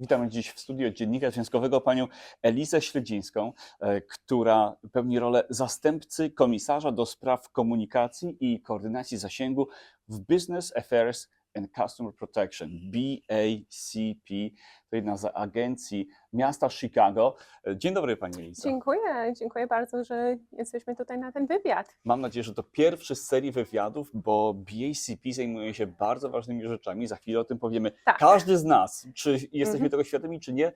Witamy dziś w studio Dziennika Związkowego panią Elizę Śledzińską, e, która pełni rolę zastępcy komisarza do spraw komunikacji i koordynacji zasięgu w Business Affairs and Customer Protection, BACP, to jedna z agencji miasta Chicago. Dzień dobry pani Eliza. Dziękuję, dziękuję bardzo, że jesteśmy tutaj na ten wywiad. Mam nadzieję, że to pierwszy z serii wywiadów, bo BACP zajmuje się bardzo ważnymi rzeczami. Za chwilę o tym powiemy. Tak. Każdy z nas, czy jesteśmy Mhm. tego świadomi, czy nie.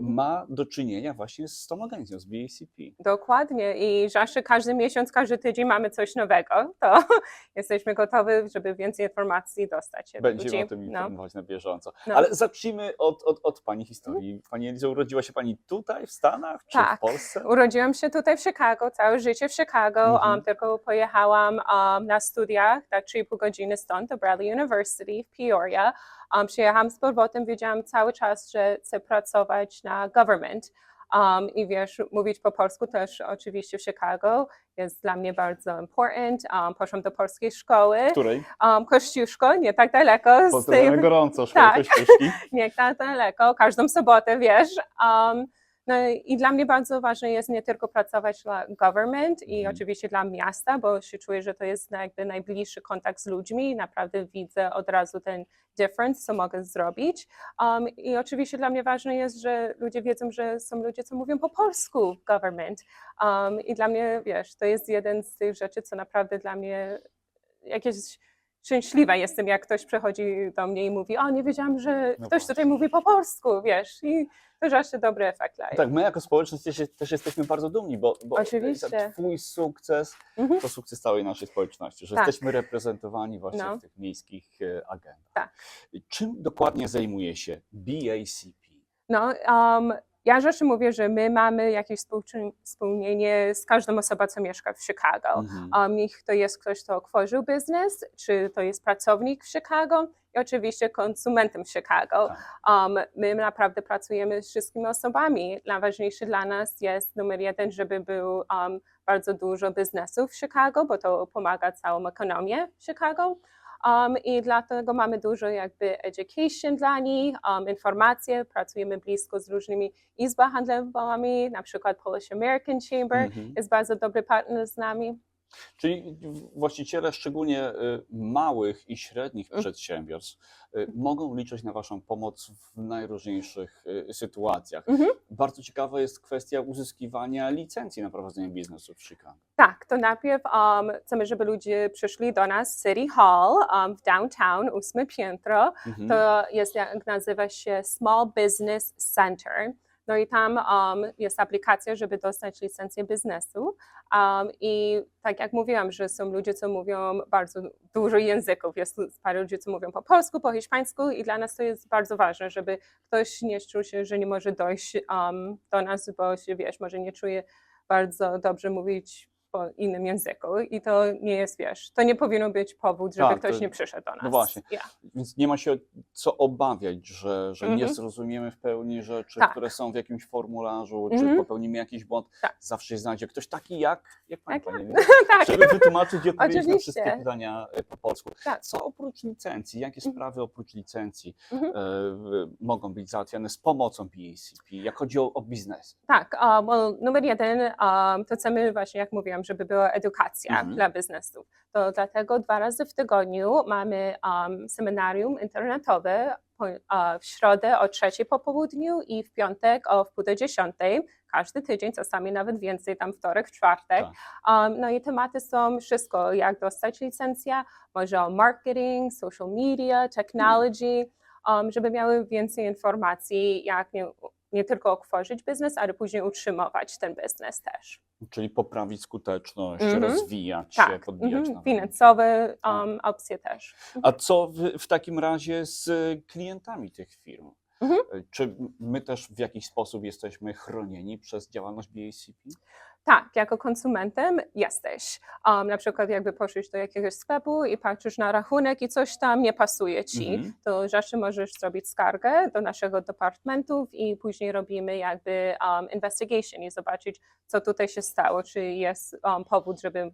Ma do czynienia właśnie z tą agencją, z BACP. Dokładnie i zawsze każdy miesiąc, każdy tydzień mamy coś nowego, to jesteśmy gotowi, żeby więcej informacji dostać Będziemy ludzi. o tym No. informować na bieżąco. No. Ale zacznijmy od, od, od Pani historii. Pani Elizo, urodziła się Pani tutaj, w Stanach, czy Tak. w Polsce? Urodziłam się tutaj w Chicago, całe życie w Chicago, Mhm. um, tylko pojechałam um, na studiach, tak 3,5 godziny stąd, do Bradley University w Peoria. Um, przyjechałam z powrotem, wiedziałam cały czas, że chcę pracować na government. Um, I wiesz, mówić po polsku też oczywiście w Chicago jest dla mnie bardzo important. Um, poszłam do polskiej szkoły, Której? um, Kościuszko, nie tak daleko z Pozdrawiamy tej gorąco, szkołę Tak. Kościuszki. nie tak daleko, każdą sobotę, wiesz. Um, no i dla mnie bardzo ważne jest nie tylko pracować dla government i Mhm. oczywiście dla miasta, bo się czuję, że to jest jakby najbliższy kontakt z ludźmi i naprawdę widzę od razu ten difference, co mogę zrobić. Um, I oczywiście dla mnie ważne jest, że ludzie wiedzą, że są ludzie, co mówią po polsku w government. Um, I dla mnie, wiesz, to jest jeden z tych rzeczy, co naprawdę dla mnie jakieś szczęśliwa jestem, jak ktoś przychodzi do mnie i mówi, o nie wiedziałam, że No ktoś tutaj mówi po polsku, wiesz, i to zawsze dobry efekt daje. Tak, my jako społeczność też, też jesteśmy bardzo dumni, bo, bo Oczywiście. Twój sukces Mhm. to sukces całej naszej społeczności, że Tak. jesteśmy reprezentowani właśnie No. w tych miejskich e, agendach. Tak. Czym dokładnie zajmuje się BACP? No, um, ja zawsze mówię, że my mamy jakieś wspomnienie z każdą osobą, co mieszka w Chicago. Mhm. Um, niech to jest ktoś, kto otworzył biznes, czy to jest pracownik w Chicago i oczywiście konsumentem w Chicago. Um, my naprawdę pracujemy z wszystkimi osobami. Najważniejsze dla nas jest numer jeden, żeby był um, bardzo dużo biznesów w Chicago, bo to pomaga całą ekonomię w Chicago. Um, I dlatego mamy dużo jakby education dla nich, um, informacje, pracujemy blisko z różnymi izbami handlowymi, na przykład Polish American Chamber Mhm. jest bardzo dobry partner z nami. Czyli właściciele szczególnie y, małych i średnich Mm. przedsiębiorstw y, mogą liczyć na Waszą pomoc w najróżniejszych y, sytuacjach. Mhm. Bardzo ciekawa jest kwestia uzyskiwania licencji na prowadzenie biznesu w Chicago. Tak, to najpierw um, chcemy, żeby ludzie przyszli do nas City Hall um, w downtown, ósme piętro. Mhm. To jest, jak nazywa się Small Business Center. No i tam um, jest aplikacja, żeby dostać licencję biznesu. Um, I tak jak mówiłam, że są ludzie, co mówią bardzo dużo języków. Jest parę ludzi, co mówią po polsku, po hiszpańsku i dla nas to jest bardzo ważne, żeby ktoś nie czuł się, że nie może dojść um, do nas, bo się, wiesz, może nie czuje bardzo dobrze mówić po innym języku i to nie jest, wiesz, to nie powinno być powód, żeby Tak, ktoś to- nie przyszedł do nas. no właśnie. Więc nie ma się co obawiać, że, że nie Mhm. zrozumiemy w pełni rzeczy, Tak. które są w jakimś formularzu, czy Mhm. popełnimy jakiś błąd. Tak. Zawsze się znajdzie ktoś taki jak, jak Pani, Tak, Pani tak. żeby wytłumaczyć i odpowiedzieć na wszystkie pytania e, po polsku. Tak. Co oprócz licencji, jakie Mhm. sprawy oprócz licencji e, mogą być załatwiane z pomocą BACP, jak chodzi o, o biznes? Tak, uh, well, numer jeden, um, to chcemy właśnie, jak mówiłam, żeby była edukacja Mhm. dla biznesów. To dlatego dwa razy w tygodniu mamy um, seminarium internetowe po, uh, w środę o trzeciej po południu i w piątek o wpół do dziesiątej. Każdy tydzień, czasami nawet więcej, tam wtorek, czwartek. Um, no i tematy są wszystko, jak dostać licencję, może o marketing, social media, technology, um, żeby miały więcej informacji, jak nie, nie tylko otworzyć biznes, ale później utrzymywać ten biznes też. Czyli poprawić skuteczność, Mhm. rozwijać się, Tak, podbijać mhm, nowe finansowe Tak. um, opcje też. A co w, w takim razie z klientami tych firm? Mhm. E, Czy my też w jakiś sposób jesteśmy chronieni przez działalność BACP? Tak, jako konsumentem jesteś. Um, na przykład jakby poszłeś do jakiegoś sklepu i patrzysz na rachunek i coś tam nie pasuje ci, Mhm. to zawsze możesz zrobić skargę do naszego departamentu i później robimy jakby um, investigation i zobaczyć, co tutaj się stało, czy jest um, powód, żeby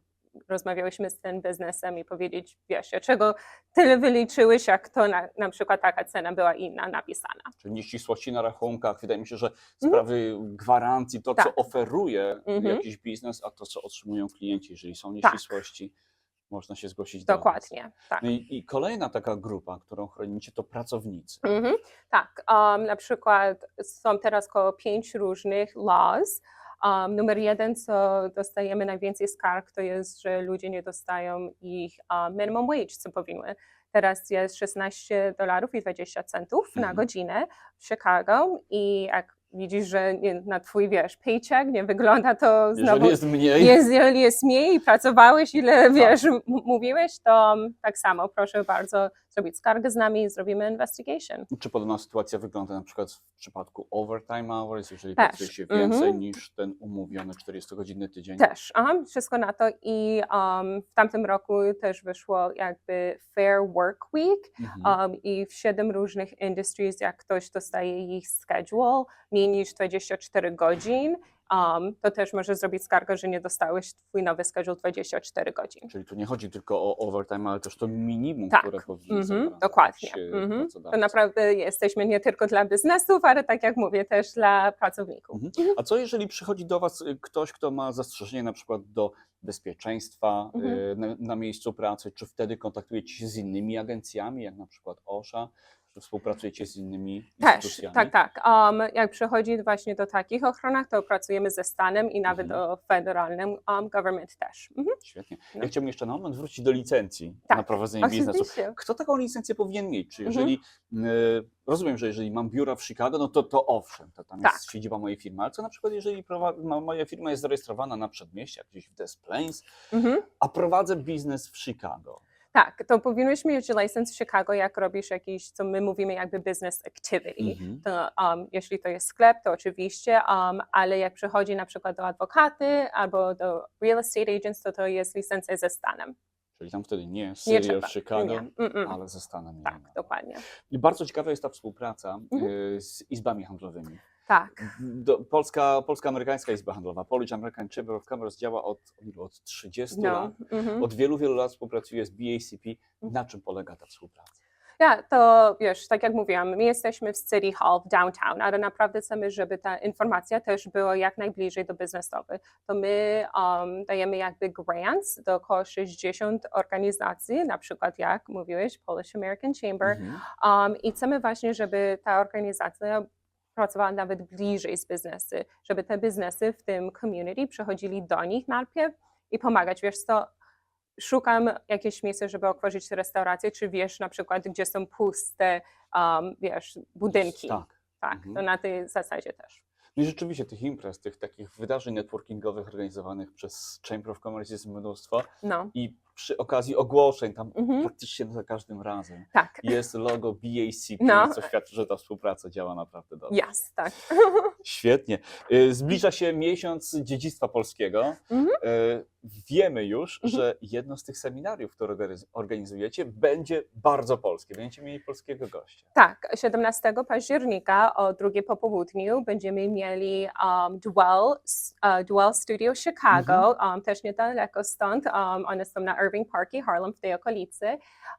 rozmawiałyśmy z tym biznesem i powiedzieć, wiesz, czego tyle wyliczyłeś, jak to na, na przykład taka cena była inna napisana. Czyli nieścisłości na rachunkach. Wydaje mi się, że sprawy gwarancji, to co Mhm. Tak. oferuje Mhm. jakiś biznes, a to co otrzymują klienci, jeżeli są Tak. nieścisłości, można się zgłosić do Was. Dokładnie, tak. No i, I kolejna taka grupa, którą chronicie, to pracownicy. Mhm, tak, um, na przykład są teraz około pięć różnych laws. Um, numer jeden, co dostajemy najwięcej skarg, to jest, że ludzie nie dostają ich um, minimum wage, co powinny. Teraz jest 16 dolarów i 20 centów na Mhm. godzinę w Chicago i jak widzisz, że nie, na twój, wiesz, paycheck nie wygląda to znowu... Jeżeli jest mniej, jeżeli jest mniej i pracowałeś, ile wiesz, m- mówiłeś, to um, tak samo proszę bardzo zrobić skargę z nami i zrobimy investigation. czy podobna sytuacja wygląda na przykład w przypadku overtime hours, jeżeli Też, pracuje się więcej mhm. niż ten umówiony 40-godzinny tydzień? Też, aha, wszystko na to i um, w tamtym roku też wyszło jakby Fair Work Week Mhm. um, i w siedem różnych industries, jak ktoś dostaje ich schedule mniej niż 24 godzin, um, to też może zrobić skargę, że nie dostałeś twój nowy schedule 24 godzin. Czyli tu nie chodzi tylko o overtime, ale też to minimum, Tak, które powinien Mhm, zagwarantować, dokładnie. e, Mhm. To naprawdę jesteśmy nie tylko dla biznesów, ale tak jak mówię, też dla pracowników. Mhm. A co jeżeli przychodzi do Was y, ktoś, kto ma zastrzeżenie na przykład do bezpieczeństwa Mhm. y, na, na miejscu pracy? Czy wtedy kontaktujecie się z innymi agencjami, jak na przykład OSHA? Czy współpracujecie z innymi Też, instytucjami? tak, tak. Um, jak przychodzi właśnie do takich ochronach, to pracujemy ze stanem i nawet Mhm. o federalnym um, government też. Mhm. Świetnie. No. Ja chciałbym jeszcze na moment wrócić do licencji Tak, na prowadzenie biznesu. Oczywiście. Kto taką licencję powinien mieć? Czy Mhm. jeżeli, y, rozumiem, że jeżeli mam biura w Chicago, no to to owszem, to tam Tak. jest siedziba mojej firmy, ale co na przykład jeżeli moja firma jest zarejestrowana na przedmieściach, gdzieś w Des Plaines, Mhm. a prowadzę biznes w Chicago? Tak, to powinniś mieć license w Chicago, jak robisz jakiś, co my mówimy jakby business activity. Mhm. To, um, jeśli to jest sklep, to oczywiście, um, ale jak przychodzi na przykład do adwokaty albo do real estate agents, to to jest licencja ze stanem. Czyli tam wtedy nie trzeba. of Chicago, Nie. Ale ze Stanem. Tak, nie. dokładnie. I bardzo ciekawa jest ta współpraca Mhm. y, z izbami handlowymi. Tak. Do, Polska, Polska-Amerykańska Izba Handlowa, Polish American Chamber of Commerce działa od, od ilu? od 30 No. lat. mhm. Od wielu, wielu lat współpracuje z BACP. Na czym polega ta współpraca? Ja, to wiesz, tak jak mówiłam, my jesteśmy w City Hall, w downtown, ale naprawdę chcemy, żeby ta informacja też była jak najbliżej do biznesowej. To my um, dajemy jakby grants do około 60 organizacji, na przykład jak mówiłeś, Polish American Chamber, Mhm. um, i chcemy właśnie, żeby ta organizacja pracowała nawet bliżej z biznesy, żeby te biznesy w tym community przychodzili do nich najpierw i pomagać. Wiesz co, szukam jakieś miejsce, żeby otworzyć restaurację, czy wiesz na przykład, gdzie są puste, um, wiesz, budynki. Tak. Tak, Mhm. to na tej zasadzie też. No i rzeczywiście tych imprez, tych takich wydarzeń networkingowych organizowanych przez Chamber of Commerce jest mnóstwo No, i przy okazji ogłoszeń tam Mhm. praktycznie za każdym razem tak, jest logo BACP, No. co świadczy, że ta współpraca działa naprawdę dobrze. yes, tak. Świetnie. Y, Zbliża się miesiąc dziedzictwa polskiego. Mhm. Wiemy już, Mhm. że jedno z tych seminariów, które organiz- organizujecie, będzie bardzo polskie. Będziecie mieli polskiego gościa. Tak, 17 października o drugiej po południu będziemy mieli um, Dwell, s- uh, Dwell Studio Chicago, um, też niedaleko stąd. Um, one są na Irving Park i Harlem w tej okolicy.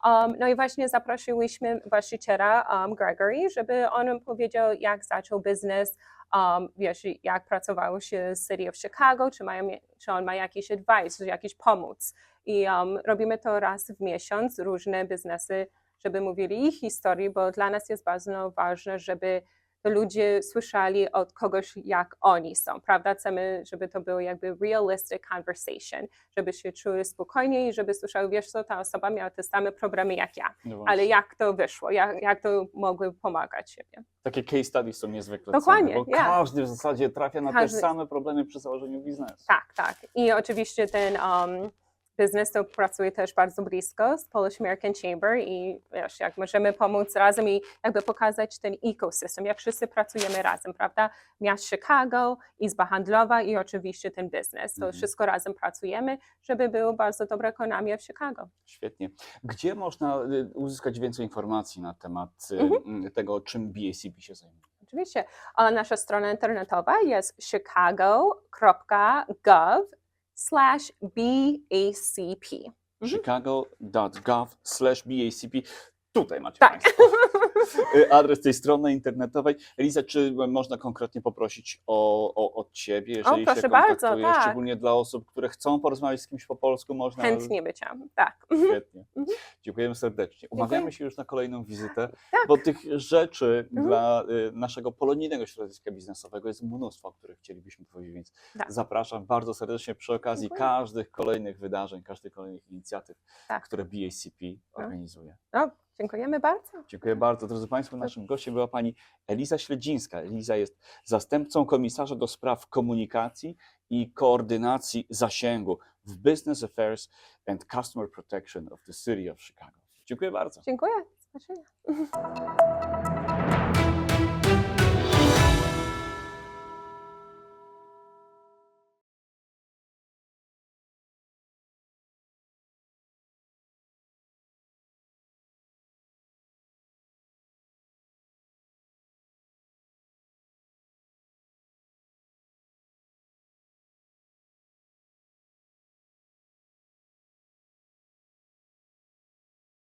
Um, no i właśnie zaprosiłyśmy właściciela um, Gregory, żeby on powiedział, jak zaczął biznes, um, wiesz, jak pracowało się z City of Chicago, czy, mają, czy on ma jakiś advice, czy jakiś pomoc. I um, robimy to raz w miesiąc, różne biznesy żeby mówili ich historii, bo dla nas jest bardzo ważne, żeby to ludzie słyszeli od kogoś, jak oni są, prawda? Chcemy, żeby to było jakby realistic conversation, żeby się czuli spokojniej i żeby słyszały, wiesz co, ta osoba miała te same problemy jak ja, No ale jak to wyszło, jak, jak to mogły pomagać siebie. Takie case studies są niezwykle Dokładnie, cenne, bo ja. każdy w zasadzie trafia na Każdy. te same problemy przy założeniu biznesu. Tak, tak. I oczywiście ten um, biznes to pracuje też bardzo blisko z Polish American Chamber i wiesz, jak możemy pomóc razem i jakby pokazać ten ekosystem, jak wszyscy pracujemy razem, prawda? Miast Chicago, Izba Handlowa i oczywiście ten biznes. To Mhm. wszystko razem pracujemy, żeby była bardzo dobra ekonomia w Chicago. Świetnie. Gdzie można y, uzyskać więcej informacji na temat y, Mhm. tego, czym BACP się zajmuje? Oczywiście. A nasza strona internetowa jest chicago.gov slash BACP. Chicago.gov slash BACP. Tutaj macie Tak. Państwo y, adres tej strony internetowej. Eliza, czy można konkretnie poprosić o, o, od Ciebie, jeżeli proszę się bardzo, tak. szczególnie dla osób, które chcą porozmawiać z kimś po polsku, można... Chętnie by chciałam. Tak. Świetnie. Mhm. Dziękujemy serdecznie. Umawiamy Dziękuję. się już na kolejną wizytę, Tak. bo tych rzeczy Mhm. dla y, naszego polonijnego środowiska biznesowego jest mnóstwo, o których chcielibyśmy powiedzieć, więc Tak. zapraszam bardzo serdecznie przy okazji Dziękuję. każdych kolejnych wydarzeń, każdych kolejnych inicjatyw, Tak. które BACP organizuje. No, dziękujemy bardzo. Dziękuję bardzo. Drodzy Państwo, naszym gościem była pani Eliza Śledzińska. Eliza jest zastępcą komisarza do spraw komunikacji i koordynacji zasięgu w Business Affairs and Customer Protection of the City of Chicago. Dziękuję bardzo. Dziękuję. Do zobaczenia.